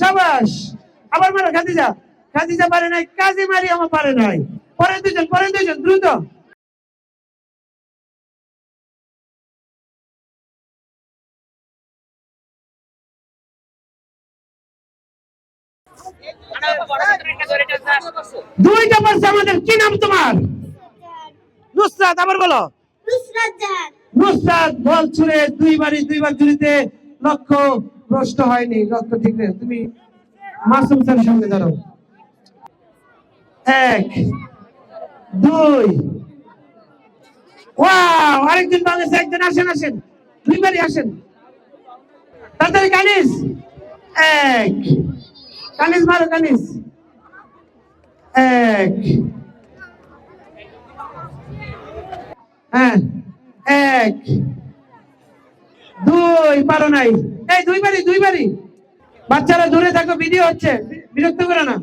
সাবাস। আবার মারো খাদিজা। খাদিজা পারে নাই কাজী মারি আমার পারে নাই। পরে দুজন পরে দুজন দ্রুত। দুইটা আমাদের কি নাম তোমার? নুসরাত আবার বলো। নুসরাত বল ছুড়ে দুইবারই দুইবার ঝুড়িতে লক্ষ্য প্রশ্ন হয়নি লক্ষ্য ঠিক নেই। তুমি মাসুম স্যারের সঙ্গে ধরো এক, দুই, ওয়াও, আরেকজন বাংলাদেশে একজন আসেন আসেন। দুইবারই আসেন। তাড়াতাড়ি কানিস। এক, কানিস মারো কানিস। এক হ্যাঁ এক। দুই, পারো নাই। এই দুই বাড়ি দুই বাড়ি বাচ্চারা দূরে থাকো ভিডিও হচ্ছে। বিরক্ত করে না।